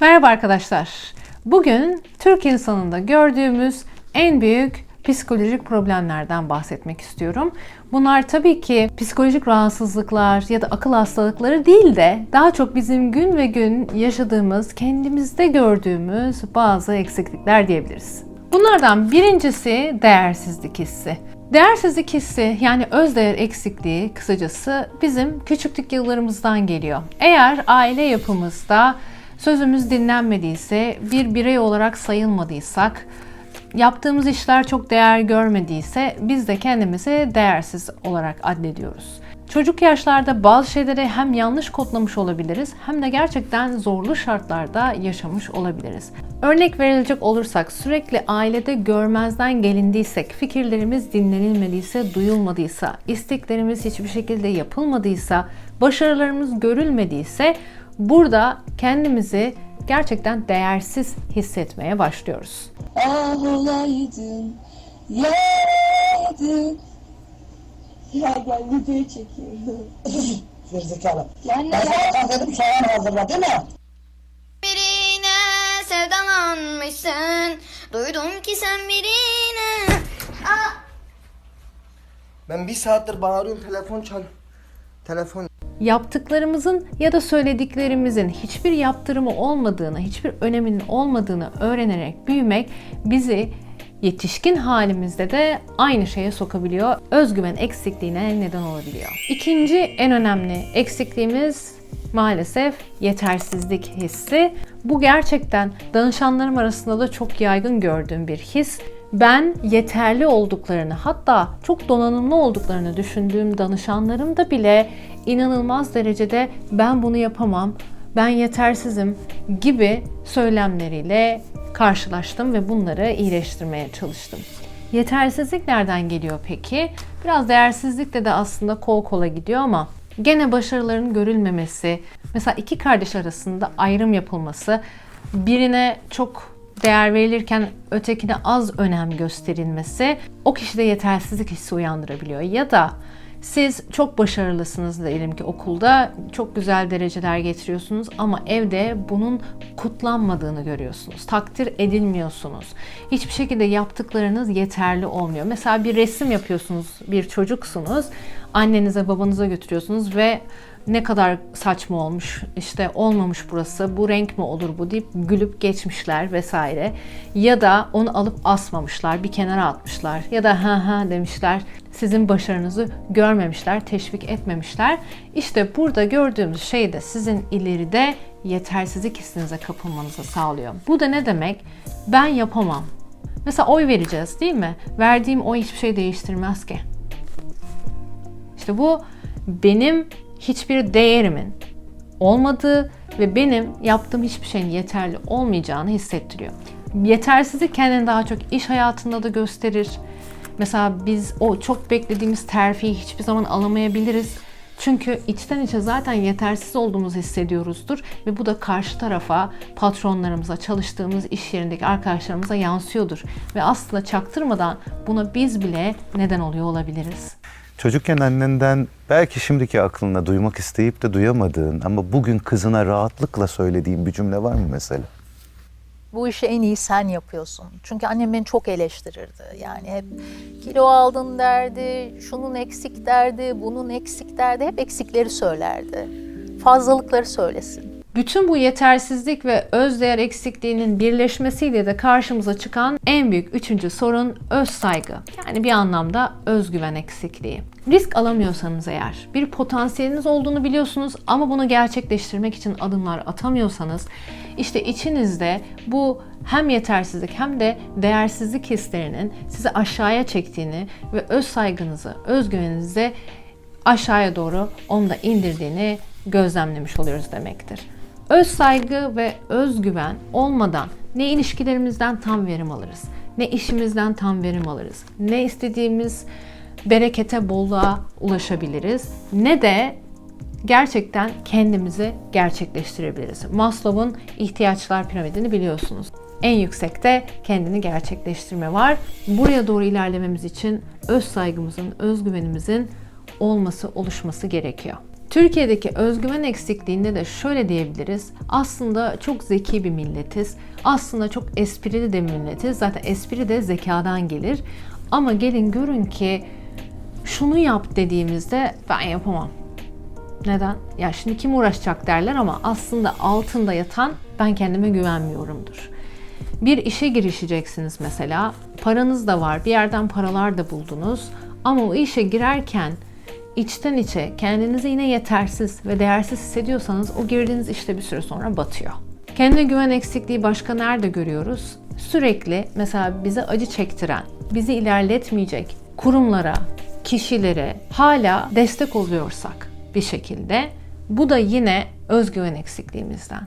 Merhaba arkadaşlar. Bugün Türk insanında gördüğümüz en büyük psikolojik problemlerden bahsetmek istiyorum. Bunlar tabii ki psikolojik rahatsızlıklar ya da akıl hastalıkları değil de daha çok bizim gün ve gün yaşadığımız, kendimizde gördüğümüz bazı eksiklikler diyebiliriz. Bunlardan birincisi değersizlik hissi. Değersizlik hissi yani özdeğer eksikliği kısacası bizim küçüklük yıllarımızdan geliyor. Eğer aile yapımızda sözümüz dinlenmediyse, bir birey olarak sayılmadıysak, yaptığımız işler çok değer görmediyse biz de kendimizi değersiz olarak addediyoruz. Çocuk yaşlarda bazı şeyleri hem yanlış kodlamış olabiliriz hem de gerçekten zorlu şartlarda yaşamış olabiliriz. Örnek verilecek olursak sürekli ailede görmezden gelindiysek, fikirlerimiz dinlenilmediyse, duyulmadıysa, isteklerimiz hiçbir şekilde yapılmadıysa, başarılarımız görülmediyse burada kendimizi gerçekten değersiz hissetmeye başlıyoruz. Ah olaydın, yaydın. Ya gel video çekiyorum. Gerizekalı. Yani Ben sana dedim soğan hazırla değil mi? Birine sevdalanmışsın Duydum ki sen birine Aa, Ben bir saattir bağırıyorum telefon çal. Telefon. Yaptıklarımızın ya da söylediklerimizin hiçbir yaptırımı olmadığını, hiçbir öneminin olmadığını öğrenerek büyümek bizi yetişkin halimizde de aynı şeye sokabiliyor. Özgüven eksikliğine neden olabiliyor. İkinci en önemli eksikliğimiz maalesef yetersizlik hissi. Bu gerçekten danışanlarım arasında da çok yaygın gördüğüm bir his. Ben yeterli olduklarını hatta çok donanımlı olduklarını düşündüğüm danışanlarımda bile inanılmaz derecede ben bunu yapamam, ben yetersizim gibi söylemleriyle karşılaştım ve bunları iyileştirmeye çalıştım. Yetersizlik nereden geliyor peki? Biraz değersizlikle de aslında kol kola gidiyor ama gene başarıların görülmemesi, mesela iki kardeş arasında ayrım yapılması, birine çok değer verilirken ötekine az önem gösterilmesi o kişide yetersizlik hissi uyandırabiliyor. Ya da siz çok başarılısınız diyelim ki okulda çok güzel dereceler getiriyorsunuz ama evde bunun kutlanmadığını görüyorsunuz. Takdir edilmiyorsunuz. Hiçbir şekilde yaptıklarınız yeterli olmuyor. Mesela bir resim yapıyorsunuz, bir çocuksunuz. Annenize, babanıza götürüyorsunuz ve ne kadar saçma olmuş, işte olmamış burası, bu renk mi olur bu deyip gülüp geçmişler vesaire. Ya da onu alıp asmamışlar, bir kenara atmışlar. Ya da ha ha demişler, sizin başarınızı görmemişler, teşvik etmemişler. İşte burada gördüğümüz şey de sizin ileride yetersizlik hissinize kapılmanızı sağlıyor. Bu da ne demek? Ben yapamam. Mesela oy vereceğiz değil mi? Verdiğim oy hiçbir şey değiştirmez ki. İşte bu benim hiçbir değerimin olmadığı ve benim yaptığım hiçbir şeyin yeterli olmayacağını hissettiriyor. Yetersizlik kendini daha çok iş hayatında da gösterir. Mesela biz o çok beklediğimiz terfiyi hiçbir zaman alamayabiliriz. Çünkü içten içe zaten yetersiz olduğumuzu hissediyoruzdur ve bu da karşı tarafa, patronlarımıza, çalıştığımız iş yerindeki arkadaşlarımıza yansıyordur. Ve aslında çaktırmadan buna biz bile neden oluyor olabiliriz. Çocukken annenden belki şimdiki aklına duymak isteyip de duyamadığın ama bugün kızına rahatlıkla söylediğin bir cümle var mı mesela? bu işi en iyi sen yapıyorsun. Çünkü annem beni çok eleştirirdi. Yani hep kilo aldın derdi, şunun eksik derdi, bunun eksik derdi. Hep eksikleri söylerdi. Fazlalıkları söylesin. Bütün bu yetersizlik ve özdeğer eksikliğinin birleşmesiyle de karşımıza çıkan en büyük üçüncü sorun öz saygı. Yani bir anlamda özgüven eksikliği. Risk alamıyorsanız eğer, bir potansiyeliniz olduğunu biliyorsunuz ama bunu gerçekleştirmek için adımlar atamıyorsanız, işte içinizde bu hem yetersizlik hem de değersizlik hislerinin sizi aşağıya çektiğini ve öz saygınızı, özgüveninizi aşağıya doğru onu da indirdiğini gözlemlemiş oluyoruz demektir. Öz saygı ve özgüven olmadan ne ilişkilerimizden tam verim alırız, ne işimizden tam verim alırız, ne istediğimiz berekete, bolluğa ulaşabiliriz, ne de gerçekten kendimizi gerçekleştirebiliriz. Maslow'un ihtiyaçlar piramidini biliyorsunuz. En yüksekte kendini gerçekleştirme var. Buraya doğru ilerlememiz için öz saygımızın, özgüvenimizin olması, oluşması gerekiyor. Türkiye'deki özgüven eksikliğinde de şöyle diyebiliriz. Aslında çok zeki bir milletiz. Aslında çok esprili de milletiz. Zaten espri de zekadan gelir. Ama gelin görün ki şunu yap dediğimizde ben yapamam. Neden? Ya şimdi kim uğraşacak derler ama aslında altında yatan ben kendime güvenmiyorumdur. Bir işe girişeceksiniz mesela. Paranız da var. Bir yerden paralar da buldunuz. Ama o işe girerken içten içe kendinizi yine yetersiz ve değersiz hissediyorsanız o girdiğiniz işte bir süre sonra batıyor. Kendine güven eksikliği başka nerede görüyoruz? Sürekli mesela bize acı çektiren, bizi ilerletmeyecek kurumlara, kişilere hala destek oluyorsak bir şekilde bu da yine özgüven eksikliğimizden.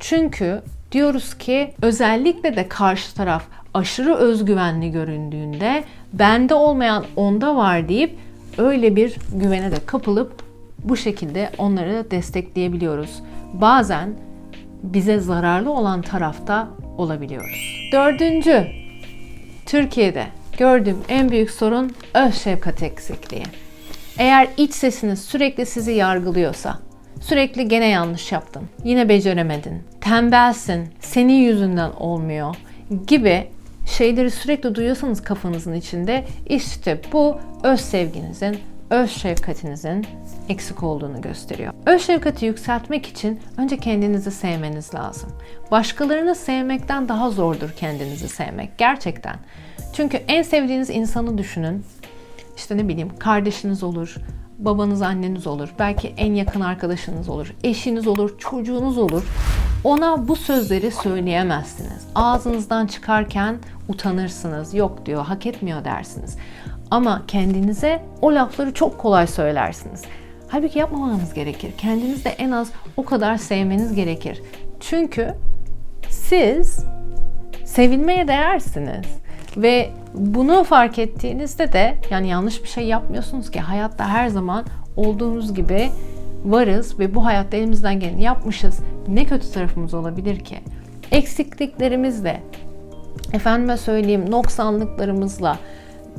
Çünkü diyoruz ki özellikle de karşı taraf aşırı özgüvenli göründüğünde bende olmayan onda var deyip öyle bir güvene de kapılıp bu şekilde onları destekleyebiliyoruz. Bazen bize zararlı olan tarafta olabiliyoruz. Dördüncü, Türkiye'de gördüğüm en büyük sorun öz şefkat eksikliği. Eğer iç sesiniz sürekli sizi yargılıyorsa, sürekli gene yanlış yaptın, yine beceremedin, tembelsin, senin yüzünden olmuyor gibi şeyleri sürekli duyuyorsanız kafanızın içinde işte bu öz sevginizin, öz şefkatinizin eksik olduğunu gösteriyor. Öz şefkati yükseltmek için önce kendinizi sevmeniz lazım. Başkalarını sevmekten daha zordur kendinizi sevmek gerçekten. Çünkü en sevdiğiniz insanı düşünün. İşte ne bileyim kardeşiniz olur, babanız, anneniz olur, belki en yakın arkadaşınız olur, eşiniz olur, çocuğunuz olur. Ona bu sözleri söyleyemezsiniz. Ağzınızdan çıkarken utanırsınız. Yok diyor, hak etmiyor dersiniz. Ama kendinize o lafları çok kolay söylersiniz. Halbuki yapmamanız gerekir. Kendinizi de en az o kadar sevmeniz gerekir. Çünkü siz sevilmeye değersiniz. Ve bunu fark ettiğinizde de yani yanlış bir şey yapmıyorsunuz ki hayatta her zaman olduğumuz gibi varız ve bu hayatta elimizden geleni yapmışız. Ne kötü tarafımız olabilir ki? Eksikliklerimizle, efendime söyleyeyim noksanlıklarımızla,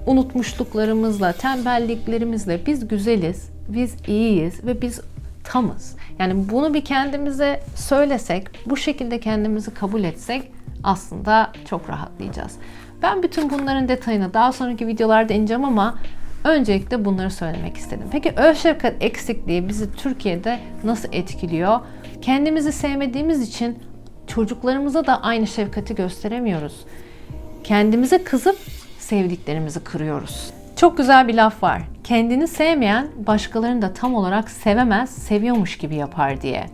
unutmuşluklarımızla, tembelliklerimizle biz güzeliz, biz iyiyiz ve biz tamız. Yani bunu bir kendimize söylesek, bu şekilde kendimizi kabul etsek aslında çok rahatlayacağız. Ben bütün bunların detayını daha sonraki videolarda ineceğim ama öncelikle bunları söylemek istedim. Peki öz şefkat eksikliği bizi Türkiye'de nasıl etkiliyor? Kendimizi sevmediğimiz için çocuklarımıza da aynı şefkati gösteremiyoruz. Kendimize kızıp sevdiklerimizi kırıyoruz. Çok güzel bir laf var. Kendini sevmeyen başkalarını da tam olarak sevemez, seviyormuş gibi yapar diye.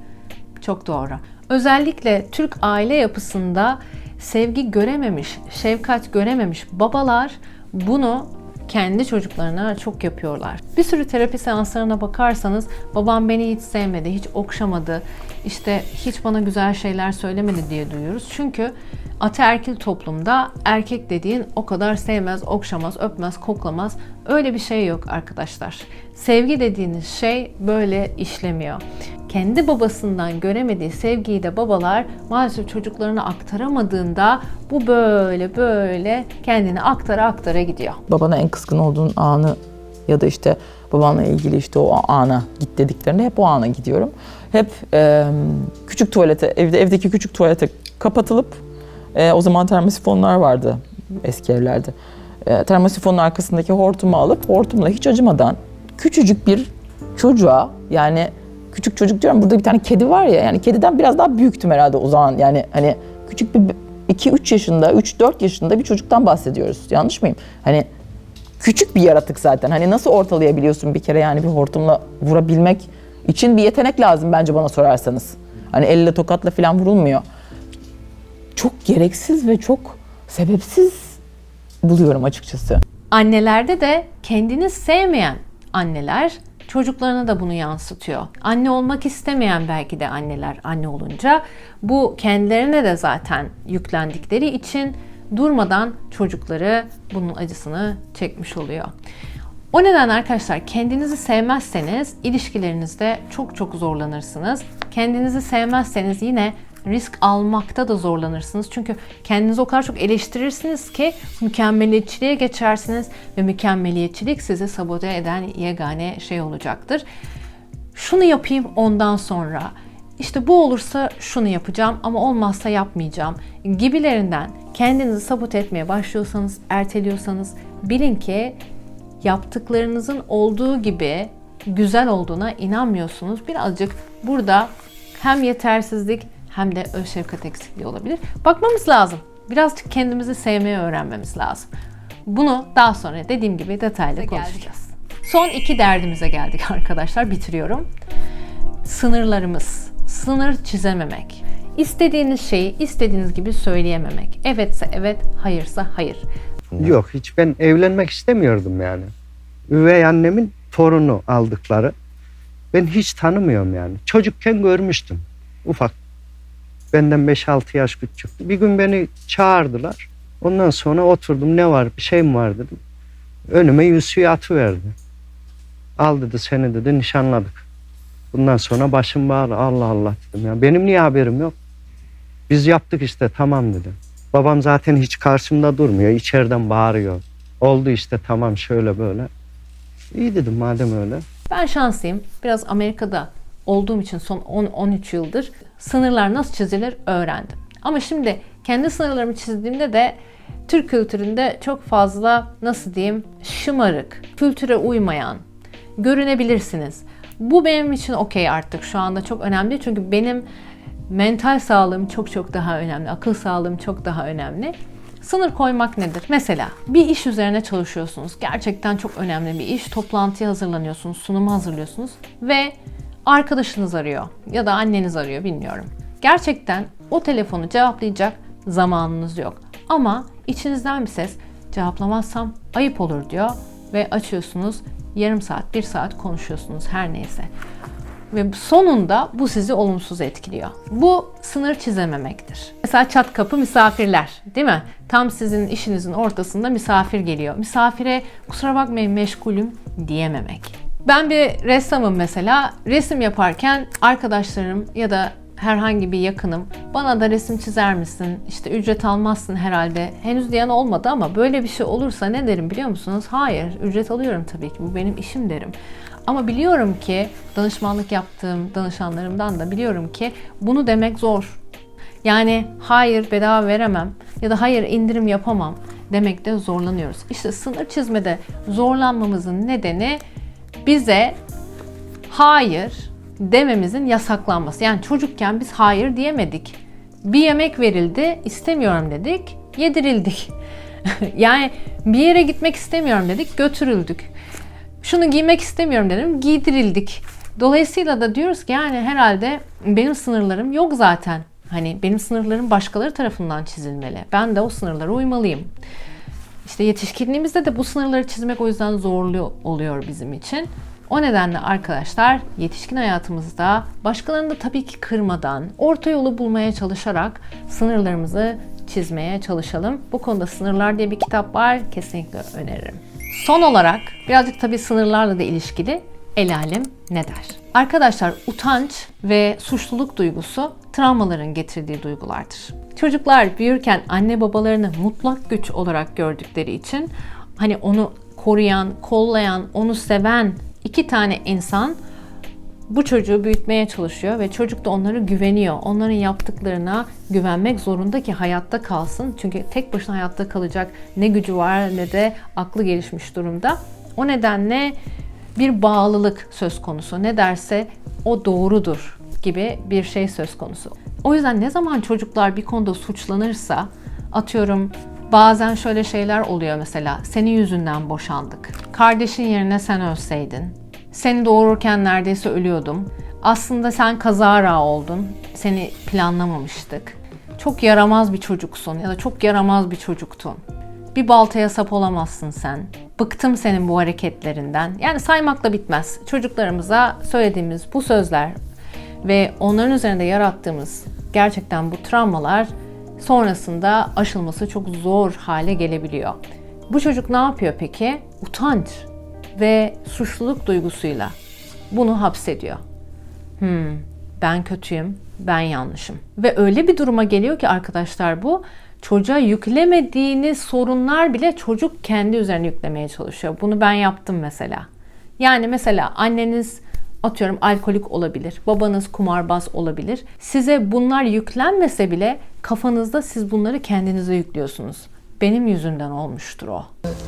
Çok doğru. Özellikle Türk aile yapısında sevgi görememiş, şefkat görememiş babalar bunu kendi çocuklarına çok yapıyorlar. Bir sürü terapi seanslarına bakarsanız babam beni hiç sevmedi, hiç okşamadı, işte hiç bana güzel şeyler söylemedi diye duyuyoruz. Çünkü ataerkil toplumda erkek dediğin o kadar sevmez, okşamaz, öpmez, koklamaz. Öyle bir şey yok arkadaşlar. Sevgi dediğiniz şey böyle işlemiyor. Kendi babasından göremediği sevgiyi de babalar maalesef çocuklarına aktaramadığında bu böyle böyle kendini aktara aktara gidiyor. babana en kızgın olduğun anı ya da işte babanla ilgili işte o ana git dediklerinde hep o ana gidiyorum. Hep e, küçük tuvalete, evde evdeki küçük tuvalete kapatılıp e, o zaman termosifonlar vardı eski evlerde. E, termosifonun arkasındaki hortumu alıp hortumla hiç acımadan küçücük bir çocuğa yani küçük çocuk diyorum burada bir tane kedi var ya yani kediden biraz daha büyüktüm herhalde o zaman yani hani küçük bir 2-3 yaşında, 3-4 yaşında bir çocuktan bahsediyoruz. Yanlış mıyım? Hani küçük bir yaratık zaten. Hani nasıl ortalayabiliyorsun bir kere yani bir hortumla vurabilmek için bir yetenek lazım bence bana sorarsanız. Hani elle tokatla falan vurulmuyor. Çok gereksiz ve çok sebepsiz buluyorum açıkçası. Annelerde de kendini sevmeyen anneler çocuklarına da bunu yansıtıyor. Anne olmak istemeyen belki de anneler anne olunca bu kendilerine de zaten yüklendikleri için durmadan çocukları bunun acısını çekmiş oluyor. O nedenle arkadaşlar kendinizi sevmezseniz ilişkilerinizde çok çok zorlanırsınız. Kendinizi sevmezseniz yine risk almakta da zorlanırsınız. Çünkü kendinizi o kadar çok eleştirirsiniz ki mükemmeliyetçiliğe geçersiniz ve mükemmeliyetçilik sizi sabote eden yegane şey olacaktır. şunu yapayım ondan sonra işte bu olursa şunu yapacağım ama olmazsa yapmayacağım gibilerinden kendinizi sabote etmeye başlıyorsanız, erteliyorsanız bilin ki yaptıklarınızın olduğu gibi güzel olduğuna inanmıyorsunuz. Birazcık burada hem yetersizlik hem de öz şefkat eksikliği olabilir. Bakmamız lazım. Birazcık kendimizi sevmeyi öğrenmemiz lazım. Bunu daha sonra dediğim gibi detaylı konuşacağız. Son iki derdimize geldik arkadaşlar. Bitiriyorum. Sınırlarımız. Sınır çizememek. İstediğiniz şeyi istediğiniz gibi söyleyememek. Evetse evet, hayırsa hayır. Yok hiç ben evlenmek istemiyordum yani. Üvey annemin torunu aldıkları. Ben hiç tanımıyorum yani. Çocukken görmüştüm. Ufak. Benden 5-6 yaş küçük. Bir gün beni çağırdılar. Ondan sonra oturdum ne var bir şey mi var dedim. Önüme yüzüğü atıverdi. Al dedi seni dedi nişanladık. Bundan sonra başım bağlı. Allah Allah dedim ya. Benim niye haberim yok? Biz yaptık işte tamam dedi. Babam zaten hiç karşımda durmuyor. içeriden bağırıyor. Oldu işte tamam şöyle böyle. İyi dedim madem öyle. Ben şanslıyım. Biraz Amerika'da olduğum için son 10-13 yıldır sınırlar nasıl çizilir öğrendim. Ama şimdi kendi sınırlarımı çizdiğimde de Türk kültüründe çok fazla nasıl diyeyim şımarık, kültüre uymayan, görünebilirsiniz. Bu benim için okey artık şu anda çok önemli çünkü benim mental sağlığım çok çok daha önemli, akıl sağlığım çok daha önemli. Sınır koymak nedir? Mesela bir iş üzerine çalışıyorsunuz. Gerçekten çok önemli bir iş. Toplantıya hazırlanıyorsunuz, sunuma hazırlıyorsunuz ve arkadaşınız arıyor ya da anneniz arıyor bilmiyorum. Gerçekten o telefonu cevaplayacak zamanınız yok. Ama içinizden bir ses cevaplamazsam ayıp olur diyor ve açıyorsunuz yarım saat, bir saat konuşuyorsunuz her neyse. Ve sonunda bu sizi olumsuz etkiliyor. Bu sınır çizememektir. Mesela çat kapı misafirler değil mi? Tam sizin işinizin ortasında misafir geliyor. Misafire kusura bakmayın meşgulüm diyememek. Ben bir ressamım mesela. Resim yaparken arkadaşlarım ya da herhangi bir yakınım bana da resim çizer misin? İşte ücret almazsın herhalde. Henüz diyen olmadı ama böyle bir şey olursa ne derim biliyor musunuz? Hayır, ücret alıyorum tabii ki. Bu benim işim derim. Ama biliyorum ki danışmanlık yaptığım danışanlarımdan da biliyorum ki bunu demek zor. Yani hayır bedava veremem ya da hayır indirim yapamam demekte zorlanıyoruz. İşte sınır çizmede zorlanmamızın nedeni bize hayır dememizin yasaklanması. Yani çocukken biz hayır diyemedik. Bir yemek verildi, istemiyorum dedik, yedirildik. yani bir yere gitmek istemiyorum dedik, götürüldük. Şunu giymek istemiyorum dedim, giydirildik. Dolayısıyla da diyoruz ki yani herhalde benim sınırlarım yok zaten. Hani benim sınırlarım başkaları tarafından çizilmeli. Ben de o sınırlara uymalıyım. İşte yetişkinliğimizde de bu sınırları çizmek o yüzden zorlu oluyor bizim için. O nedenle arkadaşlar yetişkin hayatımızda başkalarını da tabii ki kırmadan, orta yolu bulmaya çalışarak sınırlarımızı çizmeye çalışalım. Bu konuda Sınırlar diye bir kitap var. Kesinlikle öneririm. Son olarak birazcık tabii sınırlarla da ilişkili el alem ne der? Arkadaşlar utanç ve suçluluk duygusu travmaların getirdiği duygulardır. Çocuklar büyürken anne babalarını mutlak güç olarak gördükleri için hani onu koruyan, kollayan, onu seven iki tane insan bu çocuğu büyütmeye çalışıyor ve çocuk da onlara güveniyor. Onların yaptıklarına güvenmek zorunda ki hayatta kalsın. Çünkü tek başına hayatta kalacak ne gücü var ne de aklı gelişmiş durumda. O nedenle bir bağlılık söz konusu. Ne derse o doğrudur gibi bir şey söz konusu. O yüzden ne zaman çocuklar bir konuda suçlanırsa atıyorum bazen şöyle şeyler oluyor mesela senin yüzünden boşandık. Kardeşin yerine sen ölseydin. Seni doğururken neredeyse ölüyordum. Aslında sen kazara oldun. Seni planlamamıştık. Çok yaramaz bir çocuksun ya da çok yaramaz bir çocuktun. Bir baltaya sap olamazsın sen. Bıktım senin bu hareketlerinden. Yani saymakla bitmez. Çocuklarımıza söylediğimiz bu sözler ve onların üzerinde yarattığımız gerçekten bu travmalar sonrasında aşılması çok zor hale gelebiliyor. Bu çocuk ne yapıyor peki? Utanç ve suçluluk duygusuyla bunu hapsediyor. Hmm, ben kötüyüm, ben yanlışım. Ve öyle bir duruma geliyor ki arkadaşlar bu çocuğa yüklemediğiniz sorunlar bile çocuk kendi üzerine yüklemeye çalışıyor. Bunu ben yaptım mesela. Yani mesela anneniz atıyorum alkolik olabilir, babanız kumarbaz olabilir. Size bunlar yüklenmese bile kafanızda siz bunları kendinize yüklüyorsunuz. Benim yüzümden olmuştur o.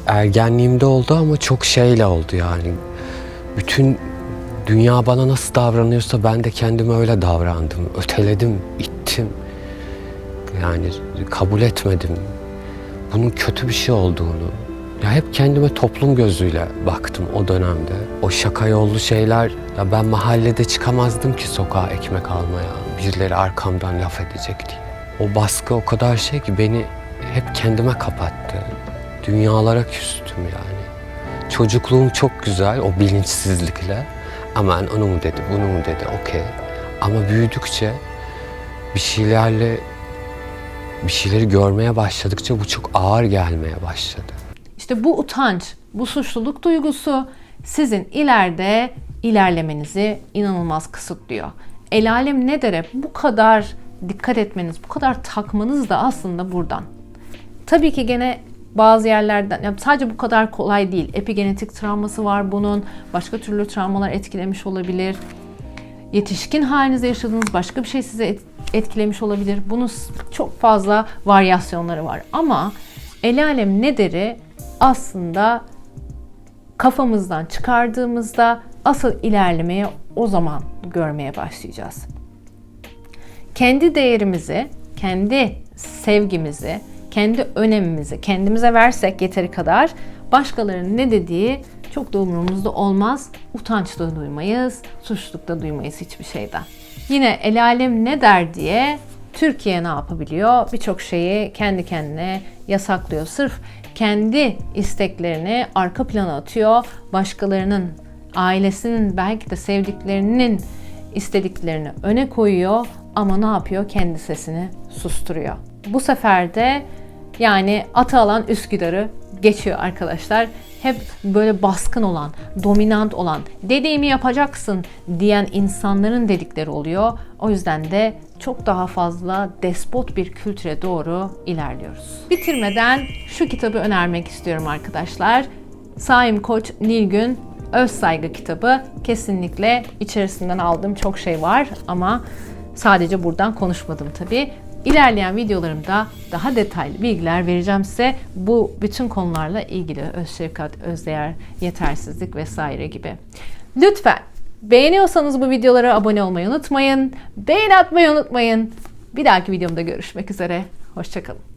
ergenliğimde oldu ama çok şeyle oldu yani. Bütün dünya bana nasıl davranıyorsa ben de kendime öyle davrandım. Öteledim, ittim. Yani kabul etmedim. Bunun kötü bir şey olduğunu. Ya hep kendime toplum gözüyle baktım o dönemde. O şaka yollu şeyler, ya ben mahallede çıkamazdım ki sokağa ekmek almaya. Birileri arkamdan laf edecek diye. O baskı o kadar şey ki beni hep kendime kapattı. Dünyalara küstüm yani. Çocukluğum çok güzel o bilinçsizlikle. Aman onu mu dedi, bunu mu dedi, okey. Ama büyüdükçe bir şeylerle bir şeyleri görmeye başladıkça bu çok ağır gelmeye başladı. İşte bu utanç, bu suçluluk duygusu sizin ileride ilerlemenizi inanılmaz kısıtlıyor. El alem ne dere bu kadar dikkat etmeniz, bu kadar takmanız da aslında buradan. Tabii ki gene bazı yerlerden ya sadece bu kadar kolay değil. Epigenetik travması var bunun. Başka türlü travmalar etkilemiş olabilir. Yetişkin halinizde yaşadığınız başka bir şey size etkilemiş olabilir. Bunun çok fazla varyasyonları var. Ama el alem ne deri aslında kafamızdan çıkardığımızda asıl ilerlemeye o zaman görmeye başlayacağız. Kendi değerimizi, kendi sevgimizi, kendi önemimizi kendimize versek yeteri kadar başkalarının ne dediği çok da umurumuzda olmaz. Utanç da duymayız, suçluluk da duymayız hiçbir şeyden. Yine el alem ne der diye Türkiye ne yapabiliyor? Birçok şeyi kendi kendine yasaklıyor. Sırf kendi isteklerini arka plana atıyor. Başkalarının, ailesinin, belki de sevdiklerinin istediklerini öne koyuyor ama ne yapıyor? Kendi sesini susturuyor. Bu sefer de yani atı alan Üsküdar'ı geçiyor arkadaşlar. Hep böyle baskın olan, dominant olan, dediğimi yapacaksın diyen insanların dedikleri oluyor. O yüzden de çok daha fazla despot bir kültüre doğru ilerliyoruz. Bitirmeden şu kitabı önermek istiyorum arkadaşlar. Saim Koç Nilgün Öz Saygı kitabı kesinlikle içerisinden aldığım çok şey var ama sadece buradan konuşmadım tabii. İlerleyen videolarımda daha detaylı bilgiler vereceğim size bu bütün konularla ilgili öz şefkat, özdeğer, yetersizlik vesaire gibi. Lütfen beğeniyorsanız bu videolara abone olmayı unutmayın. Beğeni atmayı unutmayın. Bir dahaki videomda görüşmek üzere. Hoşçakalın.